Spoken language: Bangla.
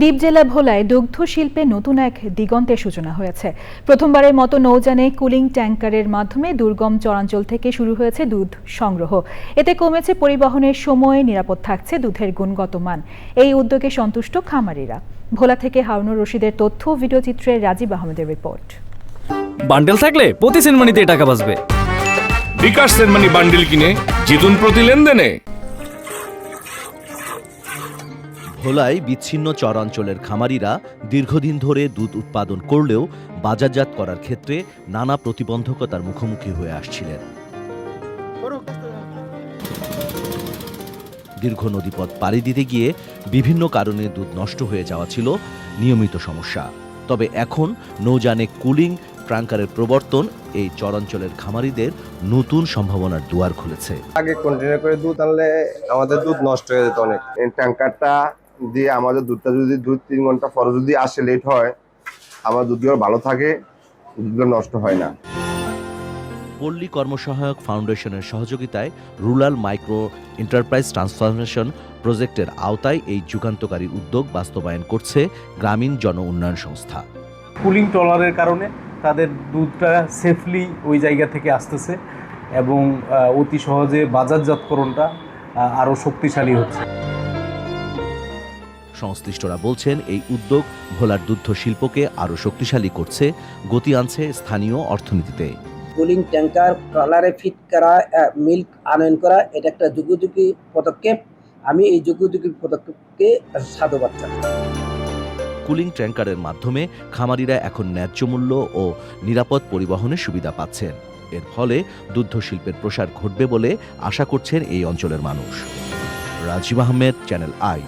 দ্বীপ জেলা ভোলায় দুগ্ধ শিল্পে নতুন এক দিগন্তের সূচনা হয়েছে। প্রথমবারের মতো নৌযানে কুলিং ট্যাঙ্কারের মাধ্যমে দুর্গম চরাঞ্চল থেকে শুরু হয়েছে দুধ সংগ্রহ। এতে কমেছে পরিবহনের সময় নিরাপদ থাকছে দুধের গুণগত মান। এই উদ্যোগে সন্তুষ্ট খামারিরা। ভোলা থেকে হারুনুর রশিদের তথ্য ভিডিওচিত্রে রাজীব আহমেদের রিপোর্ট। বান্ডেল থাকলে প্রতি সেনমানিতে টাকা বাঁচবে। বিকাশ সেনমানি বান্ডিল কিনে জিতুন প্রতি লেনদেনে। ভোলায় বিচ্ছিন্ন চরাঞ্চলের খামারিরা দীর্ঘদিন ধরে দুধ উৎপাদন করলেও বাজারজাত করার ক্ষেত্রে নানা প্রতিবন্ধকতার মুখোমুখি হয়ে আসছিলেন। দীর্ঘ নদীপথ পাড়ি দিতে গিয়ে বিভিন্ন কারণে দুধ নষ্ট হয়ে যাওয়া ছিল নিয়মিত সমস্যা। তবে এখন নৌযানে কুলিং, ট্রাঙ্কারের প্রবর্তন এই চরাঞ্চলের খামারিদের নতুন সম্ভাবনার দুয়ার খুলেছে। আগে কন্টেনার করে দুধ আনলে আমাদের দুধ নষ্ট হয়ে যেত অনেক। ট্যাঙ্কারটা দিয়ে আমাদের দুধটা যদি দুই তিন ঘণ্টা পরে যদি আসে লেট হয় আমার দুধগুলো ভালো থাকে দুধগুলো নষ্ট হয় না। পল্লী কর্মসহায়ক ফাউন্ডেশনের সহযোগিতায় রুরাল মাইক্রো এন্টারপ্রাইজ ট্রান্সফরমেশন প্রজেক্টের আওতায় এই যুগান্তকারী উদ্যোগ বাস্তবায়ন করছে গ্রামীণ জন উন্নয়ন সংস্থা। কুলিং ট্রলারের কারণে তাদের দুধটা সেফলি ওই জায়গা থেকে আসতেছে এবং অতি সহজে বাজারজাতকরণটা আরও শক্তিশালী হচ্ছে। সংশ্লিষ্টরা বলছেন এই উদ্যোগ ভোলার দুগ্ধ শিল্পকে আরও শক্তিশালী করছে গতি আনছে স্থানীয় অর্থনীতিতে। কুলিং ট্যাঙ্কার ট্রলারে ফিট করা মিল্ক আনয়ন করা এটা একটা যুগোযুগী পদক্ষেপ। আমি এই যুগোযুগী পদক্ষেপকে সাধুবাদ জানাই। কুলিং ট্যাঙ্কারের মাধ্যমে খামারিরা এখন ন্যায্য মূল্য ও নিরাপদ পরিবহনের সুবিধা পাচ্ছেন। এর ফলে দুগ্ধ শিল্পের প্রসার ঘটবে বলে আশা করছেন এই অঞ্চলের মানুষ। Rajib Ahmed channel I.